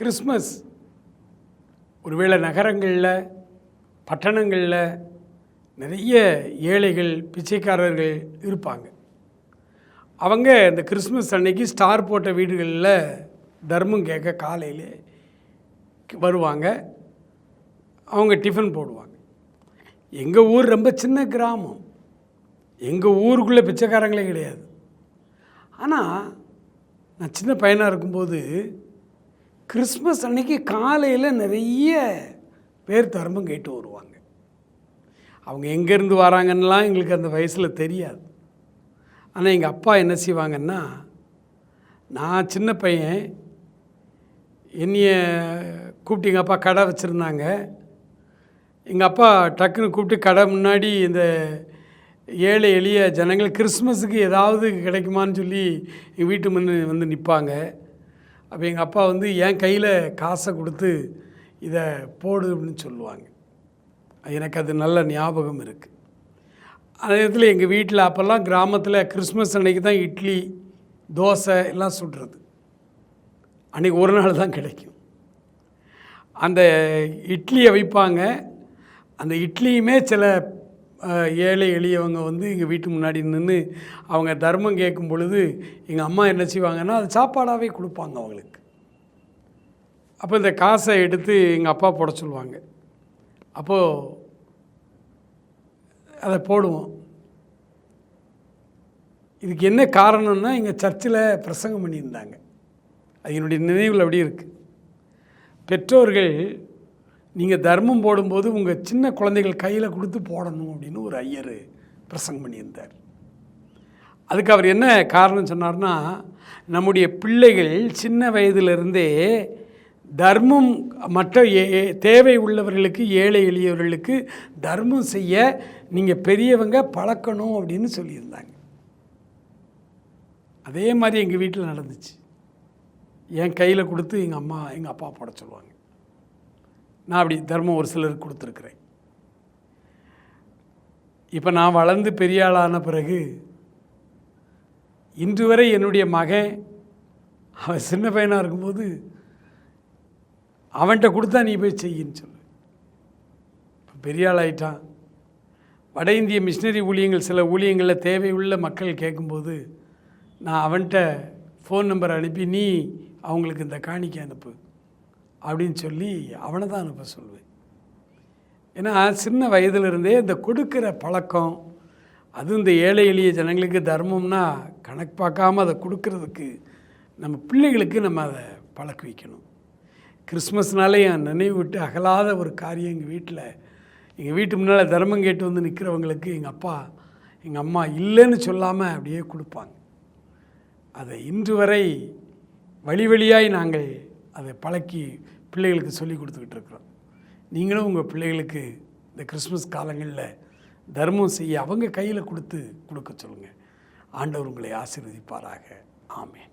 Christmas. ஒருவேளை நகரங்களில் பட்டணங்களில் நிறைய ஏழைகள் பிச்சைக்காரர்கள் இருப்பாங்க. அவங்க இந்த கிறிஸ்மஸ் அன்னைக்கு ஸ்டார் போட்ட வீடுகளில் தர்மம் கேட்க காலையிலே வருவாங்க. அவங்க டிஃபன் போடுவாங்க. எங்கள் ஊர் ரொம்ப சின்ன கிராமம். எங்கள் ஊருக்குள்ளே பிச்சைக்காரங்களே கிடையாது. ஆனால் நான் சின்ன பையனாக இருக்கும்போது கிறிஸ்மஸ் அன்னைக்கு காலையில் நிறைய பேர் தர்மம் கேட்டு வருவாங்க. அவங்க எங்கேருந்து வராங்கன்னெலாம் எங்களுக்கு அந்த வயசில் தெரியாது. ஆனால் எங்கள் அப்பா என்ன செய்வாங்கன்னா நான் சின்ன பையன் என்னைய கூப்பிட்டு எங்கள் அப்பா கடை வச்சுருந்தாங்க. எங்கள் அப்பா டக்குன்னு கூப்பிட்டு கடை முன்னாடி இந்த ஏழை எளிய ஜனங்கள் கிறிஸ்மஸுக்கு ஏதாவது கிடைக்குமான்னு சொல்லி எங்கள் வீட்டு முன்னே வந்து நிற்பாங்க அப்போ எங்கள் அப்பா வந்து என் கையில் காசை கொடுத்து இதை போடு அப்படின்னு சொல்லுவாங்க. எனக்கு அது நல்ல ஞாபகம் இருக்குது அதே நேரத்தில் எங்கள் வீட்டில் அப்போல்லாம் கிராமத்தில் கிறிஸ்மஸ் அன்னைக்கு தான் இட்லி தோசை எல்லாம் சுடுறது. அன்றைக்கி ஒரு நாள் தான் கிடைக்கும். அந்த இட்லியை வைப்பாங்க. அந்த இட்லியுமே சில ஏழை எளியவங்க வந்து எங்கள் வீட்டு முன்னாடி நின்று அவங்க தர்மம் கேட்கும் பொழுது எங்கள் அம்மா என்ன செய்வாங்கன்னா அது சாப்பாடாகவே கொடுப்பாங்க அவங்களுக்கு. அப்போ இந்த காசை எடுத்து எங்கள் அப்பா போட சொல்லுவாங்க. அப்போது அதை போடுவோம். இதுக்கு என்ன காரணம்னா எங்கள் சர்ச்சில் பிரசங்கம் பண்ணியிருந்தாங்க. அது என்னுடைய நினைவில் அப்படி இருக்குது பெற்றோர்கள் நீங்கள் தர்மம் போடும்போது உங்கள் சின்ன குழந்தைகள் கையில் கொடுத்து போடணும் அப்படின்னு ஒரு ஐயர் பிரசங்கம் பண்ணியிருந்தார். அதுக்கு அவர் என்ன காரணம் சொன்னார்னா நம்முடைய பிள்ளைகள் சின்ன வயதிலிருந்தே தர்மம் மற்ற ஏ- தேவை உள்ளவர்களுக்கு ஏழை எளியவர்களுக்கு தர்மம் செய்ய நீங்கள் பெரியவங்க பழக்கணும் அப்படின்னு சொல்லியிருந்தாங்க. அதே மாதிரி எங்கள் வீட்டில் நடந்துச்சு. என் கையில் கொடுத்து எங்கள் அம்மா எங்கள் அப்பா போட சொல்லுவாங்க. நான் அப்படி தர்மம் ஒரு சிலருக்கு கொடுத்துருக்குறேன். இப்போ நான் வளர்ந்து பெரிய ஆளான பிறகு இன்று வரை என்னுடைய மகன் அவன் சின்ன பையனாக இருக்கும்போது அவன்கிட்ட கொடுத்தா நீ போய் செய்யின்னு சொல்லு. இப்போ பெரிய ஆளாயிட்டான். வட இந்திய மிஷினரி ஊழியங்கள் சில ஊழியங்களில் தேவையுள்ள மக்கள் கேட்கும்போது நான் அவன்கிட்ட ஃபோன் நம்பர் அனுப்பி நீ அவங்களுக்கு இந்த காணிக்கை அனுப்பு. அப்படின்னு சொல்லி அவனை தான் அனுப்ப சொல்வேன். ஏன்னா சின்ன வயதிலிருந்தே இந்த கொடுக்குற பழக்கம் அதுவும் இந்த ஏழை எளிய ஜனங்களுக்கு தர்மம்னா கணக்கு பார்க்காம அதை கொடுக்கறதுக்கு நம்ம பிள்ளைகளுக்கு நம்ம அதை பழக்க வைக்கணும். கிறிஸ்மஸ்னாலே என் நினைவு விட்டு அகலாத ஒரு காரியம் எங்கள் வீட்டில். எங்கள் வீட்டு முன்னால் தர்மம் கேட்டு வந்து நிற்கிறவங்களுக்கு எங்கள் அப்பா எங்கள் அம்மா இல்லைன்னு சொல்லாமல் அப்படியே கொடுப்பாங்க. அதை இன்று வரை வழி வழியாய் நாங்கள் அதை பழக்கி பிள்ளைகளுக்கு சொல்லி கொடுத்துக்கிட்டு இருக்கிறோம். நீங்களும் உங்கள் பிள்ளைகளுக்கு இந்த கிறிஸ்மஸ் காலங்களில் தர்மம் செய்ய அவங்க கையில் கொடுத்து கொடுக்க சொல்லுங்கள் ஆண்டவர் உங்களை ஆசீர்வதிப்பாராக. ஆமேன்.